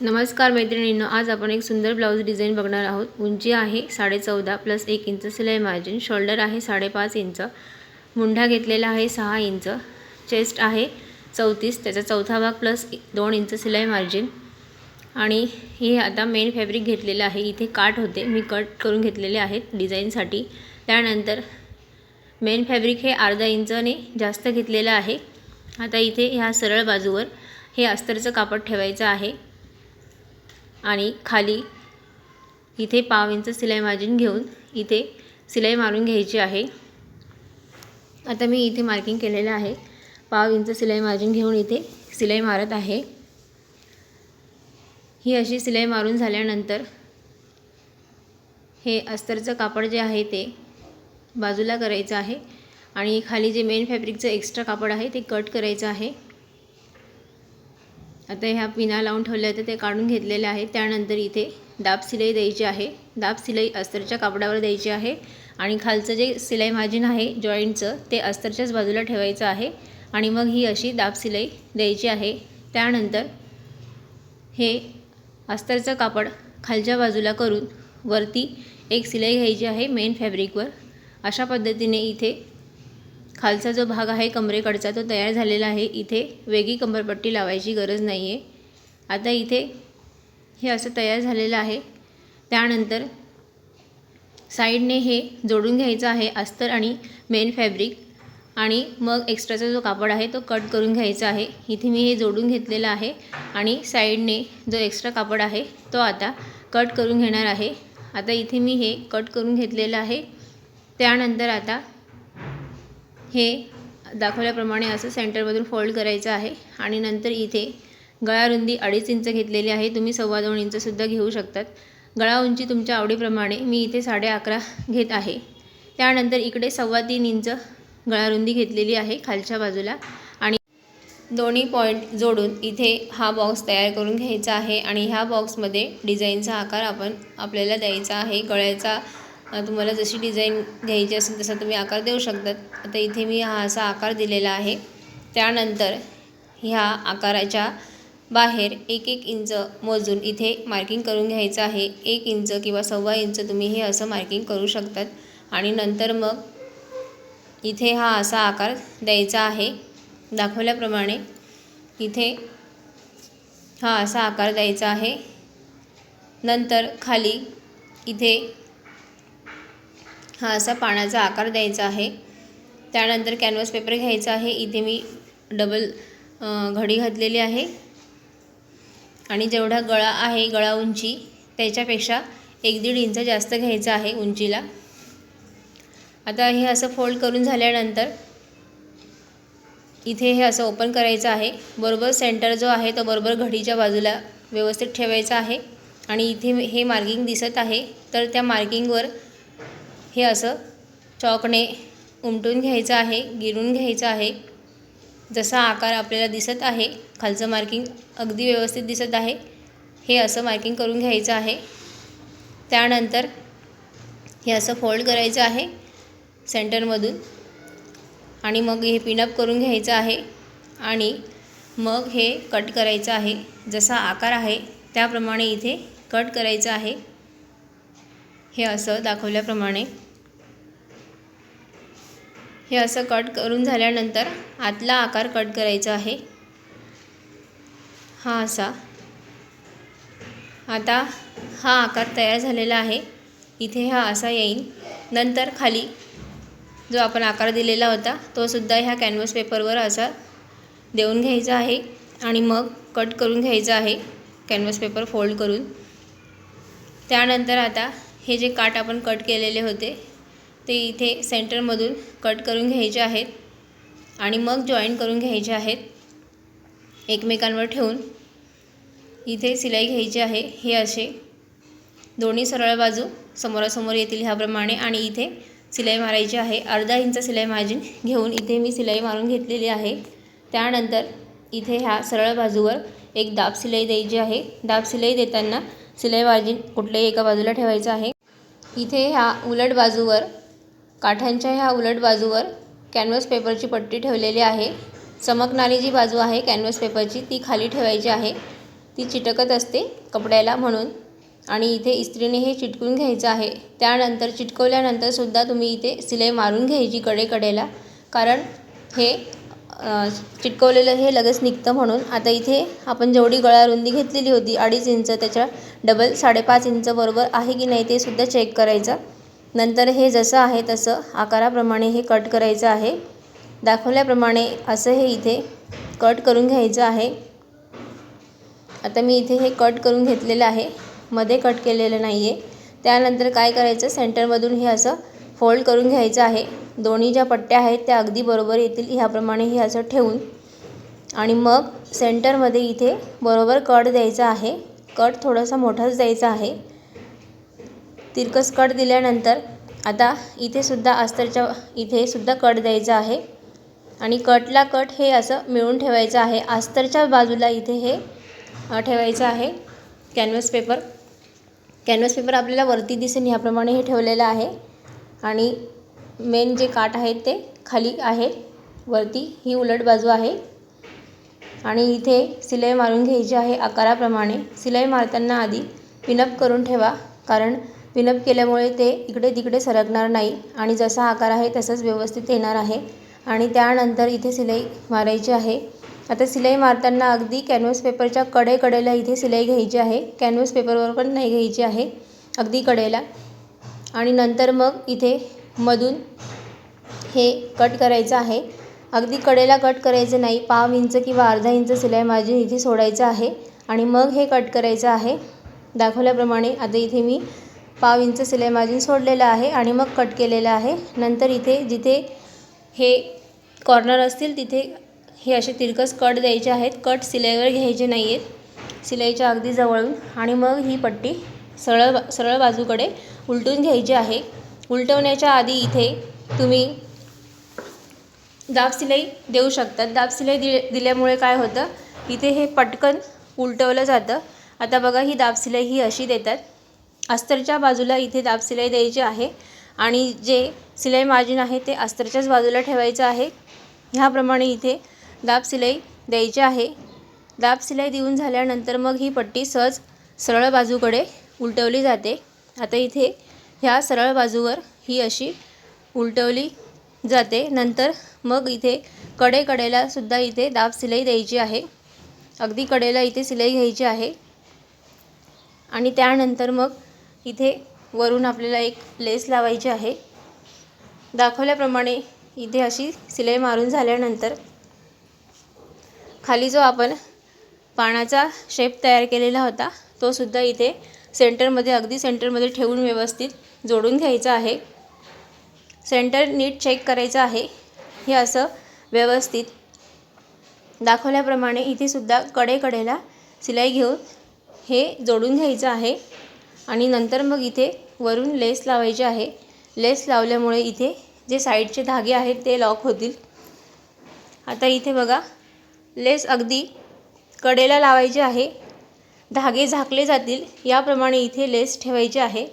नमस्कार मैत्रिणींनो आज आपण एक सुंदर ब्लाऊज डिझाईन बघणार आहोत. उंची आहे साडेचौदा प्लस एक इंच सिलाई मार्जिन शोल्डर आहे साडेपाच इंच मुंढा घेतलेला आहे सहा इंच चेस्ट आहे चौतीस त्याचा चौथा भाग प्लस दोन इंच सिलाई मार्जिन. आणि हे आता मेन फॅब्रिक घेतलेलं आहे. इथे काट होते मी कट करून घेतलेले आहेत डिझाईनसाठी. त्यानंतर मेन फॅब्रिक हे अर्धा इंचाने जास्त घेतलेलं आहे. आता इथे ह्या सरळ बाजूवर हे अस्तरचं कापड ठेवायचं आहे. आणि खाली इथे पाव इंच सिलाई मार्जिन घेऊन इथे सिलाई मारून घ्यायची आहे. आता मी इथे मार्किंग केलेलं आहे. पाव इंच सिलाई मार्जिन घेऊन इथे सिलाई मारत आहे. ही अशी सिलाई मारून झाल्यानंतर हे अस्तरचं कापड जे आहे ते बाजूला करायचं आहे. आणि खाली जे मेन फॅब्रिकचं एक्स्ट्रा कापड आहे ते कट करायचं आहे. आता ह्या पिना लावून ठेवल्या होत्या ते काढून घेतलेले आहे त्यानंतर इथे दाब सिलाई द्यायची आहे. दाब सिलाई अस्तरच्या कापडावर द्यायची आहे. आणि खालचं जे सिलाई मार्जिन आहे जॉईंटचं ते अस्तरच्याच बाजूला ठेवायचं आहे. आणि मग ही अशी दाब सिलाई द्यायची आहे. त्यानंतर हे अस्तरचं कापड खालच्या बाजूला करून वरती एक सिलाई घ्यायची आहे मेन फॅब्रिकवर. अशा पद्धतीने इथे खालचा जो भाग आहे कमरेकडचा तो तयार झालेला आहे. इथे वेगळी कंबरपट्टी लावायची गरज नाही आहे आता इथे हे असं तयार झालेलं आहे. त्यानंतर साईडने हे जोडून घ्यायचं आहे अस्तर आणि मेन फॅब्रिक. आणि मग एक्स्ट्राचा जो कापड आहे तो कट करून घ्यायचा आहे. इथे मी हे जोडून घेतलेलं आहे आणि साईडने जो एक्स्ट्रा कापड आहे तो आता कट करून घेणार आहे. आता इथे मी हे कट करून घेतलेलं आहे. त्यानंतर आता हे दाखवल्याप्रमाणे असं सेंटरमधून फोल्ड करायचं आहे. आणि नंतर इथे गळा रुंदी अडीच इंच घेतलेली आहे. तुम्ही सव्वा दोन इंचसुद्धा घेऊ शकतात. गळा उंची तुमच्या आवडीप्रमाणे मी इथे साडे अकरा घेत आहे. त्यानंतर इकडे सव्वा तीन इंच गळा रुंदी घेतलेली आहे खालच्या बाजूला. आणि दोन्ही पॉईंट जोडून इथे हा बॉक्स तयार करून घ्यायचा आहे. आणि ह्या बॉक्समध्ये डिझाईनचा आकार आपण आपल्याला द्यायचा आहे. गळ्याचा तुम्हाला जशी डिझाईन घ्यायची असेल तसा तुम्ही आकार देऊ शकतात. आता इथे मी हा असा आकार दिलेला आहे. त्यानंतर ह्या आकाराच्या बाहेर एक एक इंच मोजून इथे मार्किंग करून घ्यायचं आहे. एक इंच किंवा सव्वा इंच तुम्ही हे असं मार्किंग करू शकतात. आणि नंतर मग इथे हा असा आकार द्यायचा आहे. दाखवल्याप्रमाणे इथे हा असा आकार द्यायचा आहे. नंतर खाली इथे हा असा पाण्याचा आकार द्यायचा आहे. त्यानंतर कॅनव्हास पेपर घ्यायचा आहे. इथे मी डबल घडी घातलेली आहे. आणि जेवढा गळा आहे गळा उंची त्याच्यापेक्षा एक दीड इंच जास्त घ्यायचं आहे उंचीला. आता हे असं फोल्ड करून झाल्यानंतर इथे हे असं ओपन करायचं आहे. बरोबर सेंटर जो आहे तो बरोबर घडीच्या बाजूला व्यवस्थित ठेवायचा आहे. आणि इथे हे मार्किंग दिसत आहे. तर त्या मार्किंगवर हे असं चॉकने उमटून घ्यायचं आहे गिरून घ्यायचं आहे. जसा आकार आपल्याला दिसत आहे खालचं मार्किंग अगदी व्यवस्थित दिसत आहे. हे असं मार्किंग करून घ्यायचं आहे. त्यानंतर हे असं फोल्ड करायचं आहे सेंटरमधून आणि मग हे पिनअप करून घ्यायचं आहे. आणि मग हे कट करायचं आहे. जसा आकार आहे त्याप्रमाणे इथे कट करायचं आहे. हे असं दाखवल्याप्रमाणे. हे असं कट करून झाल्यानंतर आतला आकार कट करायचा आहे. हा असा. आता हा आकार तयार झालेला आहे. इथे हा असा येईल नंतर खाली जो आपण आकार दिलेला होता तो सुद्धा ह्या कॅनव्हस पेपरवर असा देऊन घ्यायचा आहे आणि मग कट करून घ्यायचा आहे कॅनव्हस पेपर फोल्ड करून. त्यानंतर आता हे जे काट आपण कट केलेले होते ते इथे सेंटरमधून कट करून घ्यायचे आहेत आणि मग जॉईन करून घ्यायचे आहेत. एकमेकांवर ठेवून इथे सिलाई घ्यायची आहे. हे असे दोन्ही सरळ बाजू समोरासमोर येतील ह्याप्रमाणे आणि इथे सिलाई मारायची आहे. अर्धा इंच सिलाई मार्जिन घेऊन इथे मी सिलाई मारून घेतलेली आहे. त्यानंतर इथे ह्या सरळ बाजूवर एक दाब सिलाई द्यायची आहे. दाब सिलाई देताना सिलाई मार्जिन कुठल्याही एका बाजूला ठेवायचं आहे. इथे ह्या उलट बाजूवर काठांच्या ह्या उलट बाजूवर कॅनव्हस पेपरची पट्टी ठेवलेली आहे. चमकणारी जी बाजू आहे कॅनव्हस पेपरची ती खाली ठेवायची आहे. ती चिटकत असते कपड्याला म्हणून. आणि इथे इस्त्रीने हे चिटकून घ्यायचं आहे. त्यानंतर चिटकवल्यानंतर सुद्धा तुम्ही इथे सिलाई मारून घ्यायची कडेकडेला. कारण हे चिटकवलेलं हे लगेच निघतं म्हणून. आता इथे आपण जेवढी गळा रुंदी घेतलेली होती अडीच इंच त्याच्या डबल साडेपाच इंच बरोबर आहे की नाही ते सुद्धा चेक करायचं. नंतर हे जसं आहे तसं आकाराप्रमाणे हे कट करायचं आहे. दाखवल्याप्रमाणे असं हे इथे कट करून घ्यायचं आहे. आता मी इथे हे कट करून घेतलेलं आहे. मध्ये कट केलेलं नाही आहे त्यानंतर काय करायचं? सेंटरमधून हे असं फोल्ड करून घ्यायचं आहे. दोन्ही ज्या पट्ट्या आहेत त्या अगदी बरोबर येतील ह्याप्रमाणे हे असं ठेवून. आणि मग सेंटरमध्ये इथे बरोबर कट द्यायचा आहे. कट थोडासा मोठाच द्यायचा आहे. तिरकस कट दिल्यानंतर आता इथेसुद्धा अस्तरच्या इथे सुद्धा कट द्यायचा आहे. आणि कटला कट हे असं मिळून ठेवायचं आहे. अस्तरच्या बाजूला इथे हे ठेवायचं आहे. Canvas paper. कॅनव्हस पेपर आपल्याला वरती दिसेल ह्याप्रमाणे हे ठेवलेलं आहे. आणि मेन जे काठ आहेत ते खाली आहे वरती ही उलट बाजू आहे. आणि इथे सिलाई मारून घ्यायची आहे आकाराप्रमाणे. सिलाई मारताना आधी पिनअप करून ठेवा कारण पिनअप केल्यामुळे ते इकडे तिकडे सरकणार नाही आणि जसा आकार आहे तसंच व्यवस्थित येणार आहे. आणि त्यानंतर इथे सिलाई मारायची आहे. आता सिलाई मारताना अगदी कॅनव्हस पेपरच्या कडेकडेला इथे सिलाई घ्यायची आहे. कॅनव्हस पेपरवर पण नाही घ्यायची आहे. अगदी कडेला. आणि नंतर मग इथे मधून हे कट करायचं आहे. अगदी कडेला कट करायचं नाही पाव इंच किंवा अर्धा इंच सिलाई मार्जिन इथे सोडायचं आहे आणि मग हे कट करायचं आहे. दाखवल्याप्रमाणे आता इथे मी पाव इंच सिलाई मार्जिन सोडलेलं आहे आणि मग कट केलेलं आहे. नंतर इथे जिथे हे कॉर्नर असतील तिथे हे असे तिरकस कट द्यायचे आहेत. कट सिलाईवर घ्यायचे नाही आहेत सिलाईच्या अगदी जवळून आणि मग ही पट्टी सरळ सरळ बाजूकडे उलटून घ्यायची आहे. उलटवण्याच्या आधी इथे तुम्ही दाब सिलाई देऊ शकतात दाब सिलाई दि दिल्यामुळे काय होतं? इथे हे पटकन उलटवलं जातं. आता बघा ही दाब सिलाई ही अशी देतात. अस्तरच्या बाजूला इथे दाब सिलाई द्यायची आहे आणि जे सिलाई मार्जिन आहे ते अस्तरच्याच बाजूला ठेवायचं आहे. ह्याप्रमाणे इथे दाब सिलाई द्यायची आहे. दाब सिलाई देऊन झाल्यानंतर मग ही पट्टी सहज सरळ बाजूकडे उलटवली जाते. आता इथे ह्या सरळ बाजूवर ही अशी उलटवली जाते. नंतर मग इथे कडेकडेला सुद्धा इथे दाब सिलाई द्यायची आहे. अगदी कडेला इथे सिलाई घ्यायची आहे. आणि त्यानंतर मग इथे वरून आपल्याला एक लेस लावायची आहे. दाखवल्याप्रमाणे इथे अशी सिलाई मारून झाल्यानंतर खाली जो आपण पानाचा शेप तयार केलेला होता तो सुद्धा इथे सेंटरमध्ये अगदी सेंटरमध्ये ठेवून व्यवस्थित जोडून घ्यायचं आहे. सेंटर नीट चेक करायचं आहे. हे असं व्यवस्थित दाखवल्याप्रमाणे इथे सुद्धा कडेकडेला सिलाई घेऊन हे जोडून घ्यायचं आहे. आणि नंतर मग इथे वरून लेस लावायची आहे. लेस लावल्यामुळे इथे जे साईडचे धागे आहेत ते लॉक होतील. आता इथे बघा लेस अगदी कडेला लावायचे आहे. धागे झाकले जातील याप्रमाणे इथे लेस ठेवायची आहे.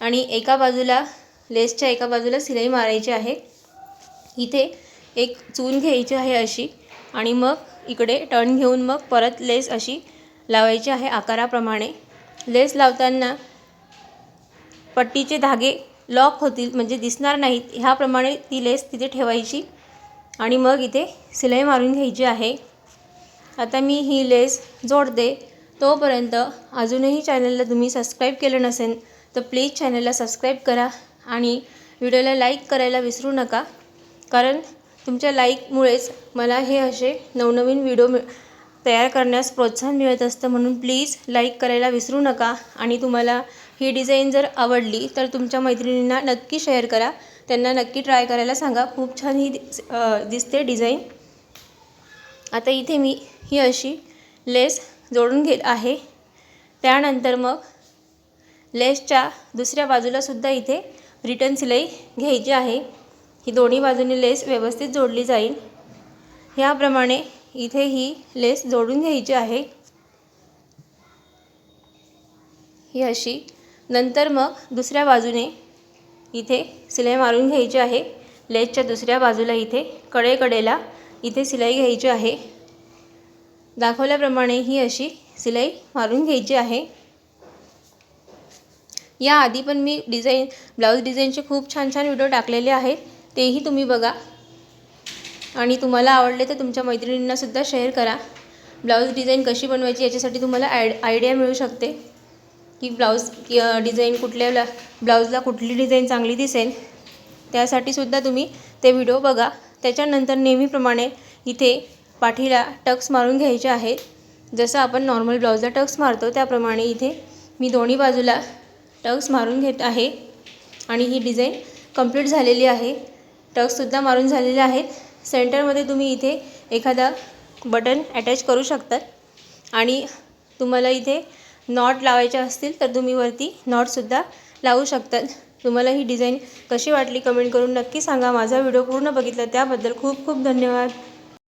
आणि एका बाजूला लेसच्या एका बाजूला सिलाई मारायची आहे. इथे एक चून घ्यायची आहे अशी आणि मग इकडे टर्न घेऊन मग परत लेस अशी लावायची आहे आकाराप्रमाणे. लेस लावताना पट्टीचे धागे लॉक होतील म्हणजे दिसणार नाहीत ह्याप्रमाणे ती लेस तिथे ठेवायची आणि मग इथे सिलाई मारून घ्यायची आहे. आता मी ही लेस जोडते. तोपर्यंत अजूनही चॅनलला तुम्ही सबस्क्राईब केलं नसेल तर प्लीज चॅनलला सबस्क्राईब करा आणि व्हिडिओला लाईक करायला विसरू नका. कारण तुमच्या लाईकमुळेच मला हे असे नवनवीन व्हिडिओ मिळ तयार करण्यास प्रोत्साहन मिळत असतं. म्हणून प्लीज लाईक करायला विसरू नका. आणि तुम्हाला ही डिझाईन जर आवडली तर तुमच्या मैत्रिणींना नक्की शेअर करा. त्यांना नक्की ट्राय करायला सांगा. खूप छान ही दिस दिसते डिझाईन आता इथे मी ही अशी लेस जोडून घेत आहे. त्यानंतर मग लेसच्या दुसऱ्या बाजूलासुद्धा इथे रिटर्न सिलाई घ्यायची आहे. ही दोन्ही बाजूनी लेस व्यवस्थित जोडली जाईल. ह्याप्रमाणे इथे ही लेस जोडून घ्यायची आहे. ही अशी नंतर मग दुसऱ्या बाजूने इथे सिलाई मारून घ्यायची आहे. लेसच्या दुसऱ्या बाजूला इथे कडेकडेला इथे सिलाई घ्यायची आहे. दाखवल्याप्रमाणे ही अशी सिलाई मारून घ्यायची आहे. याआधी पण मी डिझाईन ब्लाऊज डिझाईनचे खूप छान छान व्हिडिओ टाकलेले आहेत. तेही तुम्ही बघा. आणि तुम्हाला आवडले तर तुमच्या मैत्रिणींनासुद्धा शेअर करा. ब्लाऊज डिझाईन कशी बनवायची याच्यासाठी तुम्हाला आय आयडिया मिळू शकते. की ब्लाऊज डिझाईन कुठल्या ब्ला ब्लाऊजला कुठली डिझाईन चांगली दिसेल. त्यासाठी सुद्धा तुम्ही ते व्हिडिओ बघा. त्याच्यानंतर नेहमीप्रमाणे इथे पाठीला टक्स मारून घ्यायचे आहेत जसं आपण नॉर्मल ब्लाऊजला टक्स मारतो त्याप्रमाणे इथे मी दोन्ही बाजूला टक्स मारून घेत आहे. आणि ही डिझाईन कंप्लीट झालेली आहे. टक्ससुद्धा मारून झालेले आहेत. सेंटरमध्ये तुम्ही इथे एखादा बटन अटॅच करू शकतात. आणि तुम्हाला इथे नॉट लावायचे असतील तर तुम्ही वरती नॉटसुद्धा लावू शकतात. तुम्हाला ही डिझाईन कशी वाटली कमेंट करून नक्की सांगा. माझा व्हिडिओ पूर्ण बघितला त्याबद्दल खूप खूप धन्यवाद.